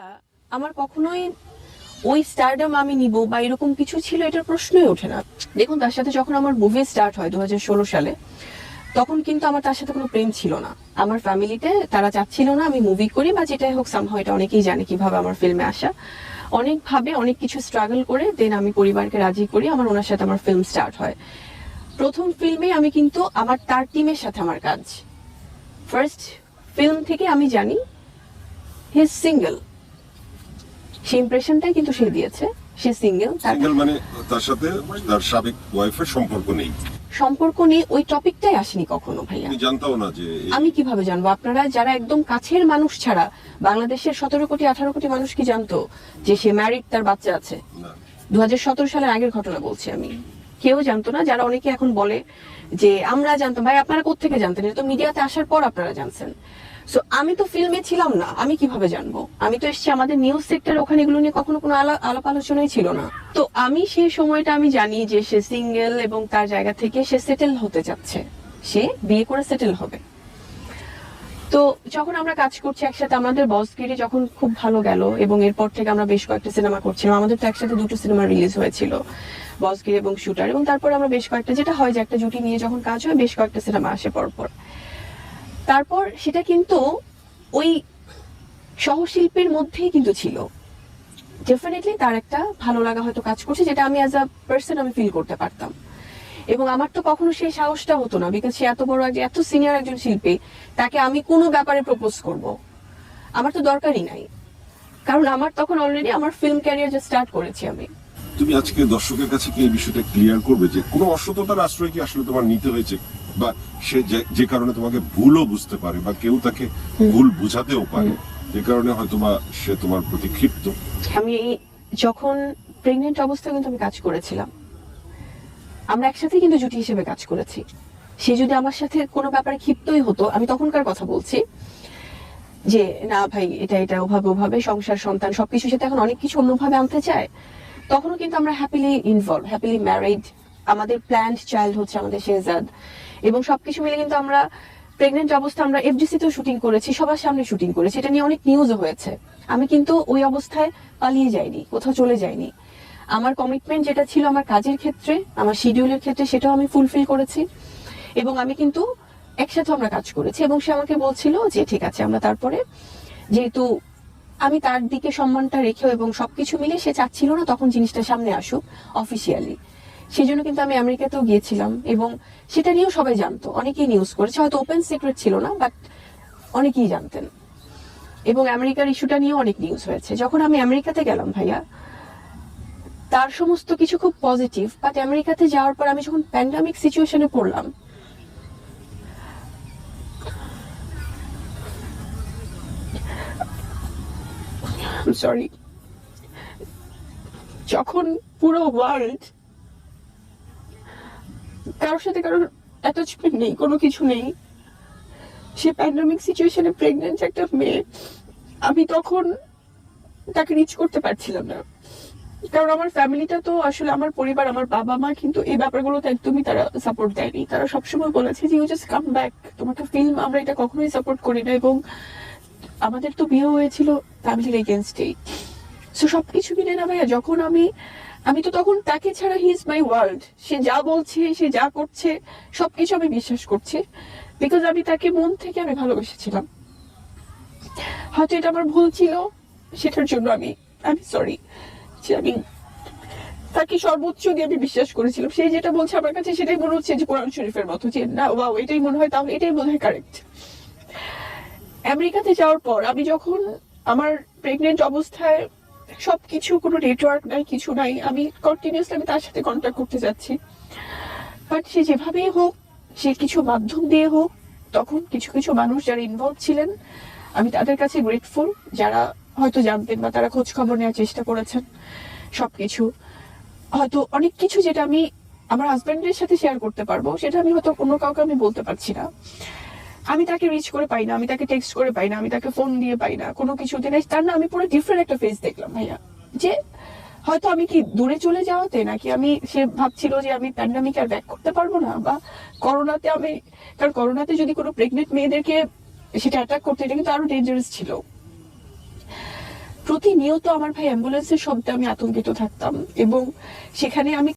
ভাইয়া আমার কখনোই ওই স্টারডাম আমি নিব বা এরকম কিছু ছিল এটার প্রশ্নই ওঠে না। দেখুন, তার সাথে যখন আমার মুভি স্টার্ট হয় দুহাজার ষোলো সালে, তখন কিন্তু আমার তার সাথে কোনো প্রেম ছিল না। আমার ফ্যামিলিতে তারা চাচ্ছিল না আমি মুভি করি বা যেটাই হোক সামহাও এটা অনেকেই জানে কীভাবে আমার ফিল্মে আসা। অনেকভাবে অনেক কিছু স্ট্রাগল করে দেন আমি পরিবারকে রাজি করি, আমার ওনার সাথে আমার ফিল্ম স্টার্ট হয়। প্রথম ফিল্মে আমি কিন্তু আমার তার টিমের সাথে আমার কাজ। ফার্স্ট ফিল্ম থেকে আমি জানি হি সিঙ্গেল সেই ইমপ্রেশনটাই কিন্তু সে দিয়েছে। সে সিঙ্গেল সিঙ্গেল মানে তার সাথে তার সাবেক ওয়াইফের সম্পর্ক নেই। সম্পর্ক নিয়ে ওই টপিকটাই আসেনি কখনো ভাইয়া। জানতাও না যে আমি কীভাবে জানব? আপনারা যারা একদম কাছের মানুষ ছাড়া বাংলাদেশের সতেরো কোটি আঠারো কোটি মানুষ কি জানতো যে সে ম্যারিড তার বাচ্চা আছে? দু সালের আগের ঘটনা বলছি আমি। কেউ জানতো না যারা অনেকে এখন বলে যে আমরা জানতাম। ভাই আপনারা কোথেকে জানতেন? এটা তো মিডিয়াতে আসার পর আপনারা জানছেন। সো আমি তো ফিল্মে ছিলাম না, আমি কীভাবে জানব? আমি তো এসেছি আমাদের নিউজ সেক্টর ওখানে এগুলো নিয়ে কখনো কোনো আলাপ আলোচনাই ছিল না। তো আমি সেই সময়টা আমি জানি যে সে সিঙ্গেল এবং তার জায়গা থেকে সে সেটেল হতে যাচ্ছে সে বিয়ে করে সেটেল হবে। তো যখন আমরা কাজ করছি একসাথে, আমাদের বসগিরি যখন খুব ভালো গেল এবং এরপর থেকে আমরা বেশ কয়েকটা সিনেমা করছিলাম, আমাদের তো একসাথে দুটো সিনেমা রিলিজ হয়েছিল বসগিরি এবং শুটার এবং তারপর আমরা বেশ কয়েকটা, যেটা হয় যে একটা জুটি নিয়ে যখন কাজ হয়, বেশ কয়েকটা সিনেমা আসে পরপর। তারপর সেটা কিন্তু ওই সহশিল্পের মধ্যেই কিন্তু ছিল। ডেফিনেটলি তার একটা ভালো লাগা হয়তো কাজ করছে, যেটা আমি অ্যাজ আ পার্সন আমি ফিল করতে পারতাম। এবং আমার তো কখনো সেই সাহসটা হতো না বিকজ সে এত বড় এত সিনিয়র একজন শিল্পী, তাকে আমি কোনো ব্যাপারে প্রপোজ করব। আমার তো দরকারই নাই। কারণ আমার তখন অলরেডি আমার ফিল্ম ক্যারিয়ার যে স্টার্ট করেছি আমি। তুমি আজকে দর্শকের কাছে কি এই বিষয়টা ক্লিয়ার করবে যে কোনো অসততার আশ্রয় কি আসলে তোমার নিতে হয়েছে? বা সে যে- কারণে তোমাকে ভুলও বুঝতে পারে বা কেউ তাকে ভুল বুঝাতেও পারে। যে কারণে হয়তো বা সে তোমার প্রতি ক্ষিপ্ত। আমি যখন প্রেগনেন্ট অবস্থায় কিন্তু আমি কাজ করেছিলাম আমরা একসাথে কিন্তু জুটি হিসেবে কাজ করেছি। সে যদি আমার সাথে কোনো ব্যাপারে ক্ষিপ্তই হতো আমি তখনকার কথা বলছি যে না ভাই এটা এটা ওভাবে ওভাবে সংসার সন্তান সবকিছু সাথে এখন অনেক কিছু অন্যভাবে আনতে চায়। তখনও কিন্তু আমরা হ্যাপিলি ইনভলভ হ্যাপিলি ম্যারিড আমাদের প্ল্যান্ড চাইল্ড হচ্ছে আমাদের শেহজাদ। এবং সবকিছু মিলে কিন্তু আমরা প্রেগনেন্ট অবস্থা আমরা এফডিসি তেও শুটিং করেছি, সবার সামনে শুটিং করেছি। এটা নিয়ে অনেক নিউজও হয়েছে। আমি কিন্তু ওই অবস্থায় পালিয়ে যাইনি, কোথাও চলে যাইনি। আমার কমিটমেন্ট যেটা ছিল আমার কাজের ক্ষেত্রে, আমার শিডিউলের ক্ষেত্রে, সেটাও আমি ফুলফিল করেছি। এবং আমি কিন্তু একসাথে আমরা কাজ করেছি। এবং সে আমাকে বলছিল যে, ঠিক আছে, আমরা তারপরে যেহেতু আমি তার দিকে সম্মানটা রেখেও এবং সবকিছু মিলে সে চাচ্ছিল না তখন জিনিসটা সামনে আসুক অফিসিয়ালি সেই জন্য কিন্তু আমি আমেরিকাতেও গিয়েছিলাম এবং সেটা নিয়েও সবাই জানতো। অনেকেই নিউজ করেছে, হয়তো ওপেন সিক্রেট ছিল না বাট অনেকেই জানতেন। এবং আমেরিকার ইস্যুটা নিয়েও অনেক নিউজ হয়েছে। যখন আমি আমেরিকাতে গেলাম ভাইয়া, তার সমস্ত কিছু খুব পজিটিভ বাট আমেরিকাতে যাওয়ার পর আমি যখন প্যান্ডামিক সিচুয়েশনে পড়লাম সরি যখন পুরো ওয়ার্ল্ড কারোর সাথে কারোর অ্যাটাচমেন্ট নেই, কোনো কিছু নেই। সে প্যান্ডামিক সিচুয়েশনে প্রেগনেন্ট একটা মেয়ে, আমি তখন তাকে রিচ করতে পারছিলাম না। কারণ আমার ফ্যামিলিটা তো আসলে আমার পরিবার, আমার বাবা মা কিন্তু এই ব্যাপারগুলোতে একদমই তারা সাপোর্ট দেয়নি। তারা সবসময় বলেছে যে ইউ জাস্ট কাম ব্যাক তোমাকে ফিল্ম আমরা এটা কখনোই সাপোর্ট করি না এবং আমাদের তো বিয়ে হয়েছিল ফ্যামিলির এগেনস্টেই সো সবকিছু মিলে না ভাইয়া, যখন আমি আমি তো তখন তাকে ছাড়া হি ইজ মাই ওয়ার্ল্ড সে যা বলছে, সে যা করছে, সবকিছু আমি বিশ্বাস করছি। বিকজ আমি তাকে মন থেকে আমি ভালোবেসেছিলাম। হয়তো এটা আমার ভুল ছিল, সেটার জন্য আমি আমি সরি যে আমি তাকে সর্বোচ্চ দিয়ে আমি বিশ্বাস করেছিলাম। সে যেটা বলছে আমার কাছে, সেটাই মনে হচ্ছে যে কোরআন শরীফের মতো। যে না ওয়াও এটাই মনে হয়, তাহলে এটাই মনে হয় কারেক্ট আমেরিকাতে যাওয়ার পর আমি যখন আমার প্রেগনেন্ট অবস্থায় সবকিছু, কোনো নেটওয়ার্ক নাই, কিছু নাই। আমি কন্টিনিউসলি আমি তার সাথে কন্ট্যাক্ট করতে যাচ্ছি। বাট সে যেভাবেই হোক, সে কিছু মাধ্যম দিয়ে হোক, তখন কিছু কিছু মানুষ যারা ইনভলভ ছিলেন, আমি তাদের কাছে গ্রেটফুল যারা হয়তো জানতেন বা তারা খোঁজ খবর নেওয়ার চেষ্টা করেছেন, সবকিছু। হয়তো অনেক কিছু যেটা আমি আমার হাজব্যান্ডের সাথে শেয়ার করতে পারব, সেটা আমি হয়তো অন্য কাউকে আমি বলতে পারছি না। আমি তাকে রিচ করে পাই না, আমি তাকে টেক্সট করে পাই না, আমি তাকে ফোন দিয়ে পাই না, কোনো কিছুতে নাই। তার না, আমি পুরো ডিফারেন্ট একটা ফেস দেখলাম ভাইয়া। যে হয়তো আমি কি দূরে চলে যাওয়াতে নাকি আমি, সে ভাবছিল যে আমি প্যান্ডামিক আর ব্যাক করতে পারব না, বা করোনাতে আমি, কারণ করোনাতে যদি কোনো প্রেগনেন্ট মেয়েদেরকে সেটা অ্যাটাক করতে, এটা কিন্তু আরও ডেঞ্জারাস ছিল। প্রতিনিয়ত আমার ভাই অ্যাম্বুলেন্সের শব্দে আমি আতঙ্কিত থাকতাম এবং সেখানে আমি